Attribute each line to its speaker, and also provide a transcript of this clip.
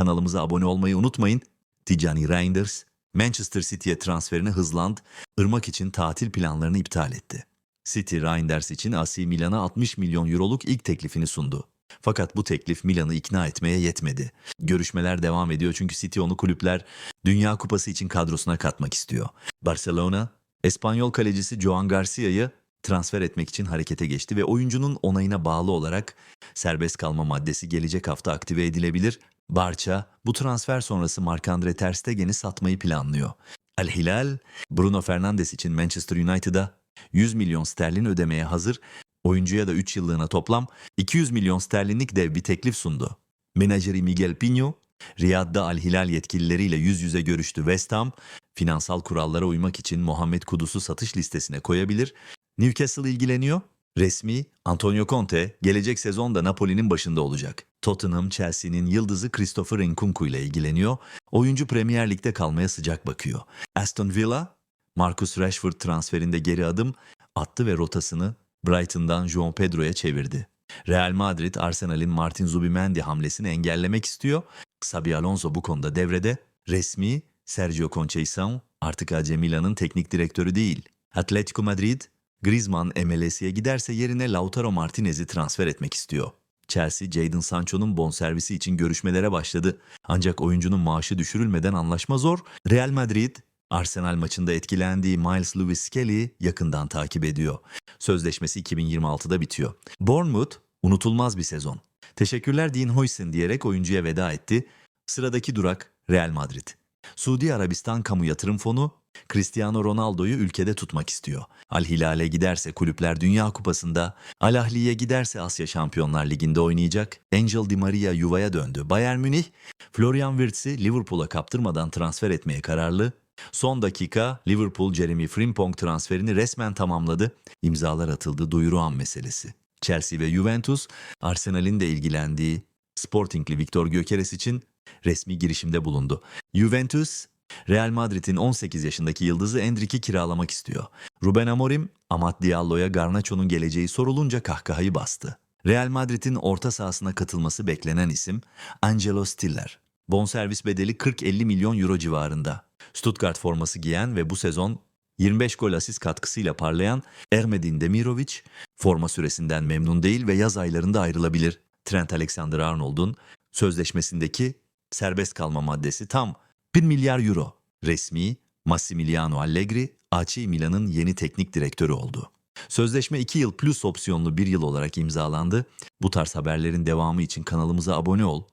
Speaker 1: Kanalımıza abone olmayı unutmayın. Ticani Reinders, Manchester City'ye transferini hızlandı. Irmak için tatil planlarını iptal etti. City Reinders için AC Milan'a 60 milyon euroluk ilk teklifini sundu. Fakat bu teklif Milan'ı ikna etmeye yetmedi. Görüşmeler devam ediyor çünkü City onu kulüpler Dünya Kupası için kadrosuna katmak istiyor. Barcelona, Espanyol kalecisi Joan Garcia'yı transfer etmek için harekete geçti ve oyuncunun onayına bağlı olarak serbest kalma maddesi gelecek hafta aktive edilebilir. Barça bu transfer sonrası Marc-Andre Ter Stegen'i satmayı planlıyor. El Hilal, Bruno Fernandes için Manchester United'a 100 milyon sterlin ödemeye hazır. Oyuncuya da 3 yıllığına toplam 200 milyon sterlinlik dev bir teklif sundu. Menajeri Miguel Pino, Riyad'da Al Hilal yetkilileriyle yüz yüze görüştü. West Ham, finansal kurallara uymak için Muhammed Kudus'u satış listesine koyabilir. Newcastle ilgileniyor. Resmi Antonio Conte gelecek sezonda Napoli'nin başında olacak. Tottenham Chelsea'nin yıldızı Christopher Nkunku ile ilgileniyor. Oyuncu Premier Lig'de kalmaya sıcak bakıyor. Aston Villa Marcus Rashford transferinde geri adım attı ve rotasını Brighton'dan João Pedro'ya çevirdi. Real Madrid Arsenal'in Martin Zubimendi hamlesini engellemek istiyor. Xabi Alonso bu konuda devrede. Resmi Sergio Conceição artık AC Milan'ın teknik direktörü değil. Atletico Madrid Griezmann MLS'ye giderse yerine Lautaro Martinez'i transfer etmek istiyor. Chelsea, Jadon Sancho'nun bonservisi için görüşmelere başladı. Ancak oyuncunun maaşı düşürülmeden anlaşma zor. Real Madrid, Arsenal maçında etkilendiği Miles Lewis Skelly'i yakından takip ediyor. Sözleşmesi 2026'da bitiyor. Bournemouth, unutulmaz bir sezon. Teşekkürler Dean Huijsen diyerek oyuncuya veda etti. Sıradaki durak Real Madrid. Suudi Arabistan Kamu Yatırım Fonu Cristiano Ronaldo'yu ülkede tutmak istiyor. Al Hilal'e giderse Kulüpler Dünya Kupası'nda, Al Ahli'ye giderse Asya Şampiyonlar Ligi'nde oynayacak. Angel Di Maria yuvaya döndü. Bayern Münih, Florian Wirtz'i Liverpool'a kaptırmadan transfer etmeye kararlı. Son dakika Liverpool Jeremy Frimpong transferini resmen tamamladı. İmzalar atıldı duyuru an meselesi. Chelsea ve Juventus, Arsenal'in de ilgilendiği Sporting'li Victor Gökeres için resmi girişimde bulundu. Juventus, Real Madrid'in 18 yaşındaki yıldızı Endrick'i kiralamak istiyor. Ruben Amorim, Amat Diallo'ya Garnacho'nun geleceği sorulunca kahkahayı bastı. Real Madrid'in orta sahasına katılması beklenen isim Angelo Stiller. Bonservis bedeli 40-50 milyon euro civarında. Stuttgart forması giyen ve bu sezon 25 gol asist katkısıyla parlayan Ermedin Demirovic forma süresinden memnun değil ve yaz aylarında ayrılabilir. Trent Alexander-Arnold'un sözleşmesindeki serbest kalma maddesi tam 1 milyar euro. Resmi Massimiliano Allegri, AC Milan'ın yeni teknik direktörü oldu. Sözleşme 2 yıl plus opsiyonlu 1 yıl olarak imzalandı. Bu tarz haberlerin devamı için kanalımıza abone ol,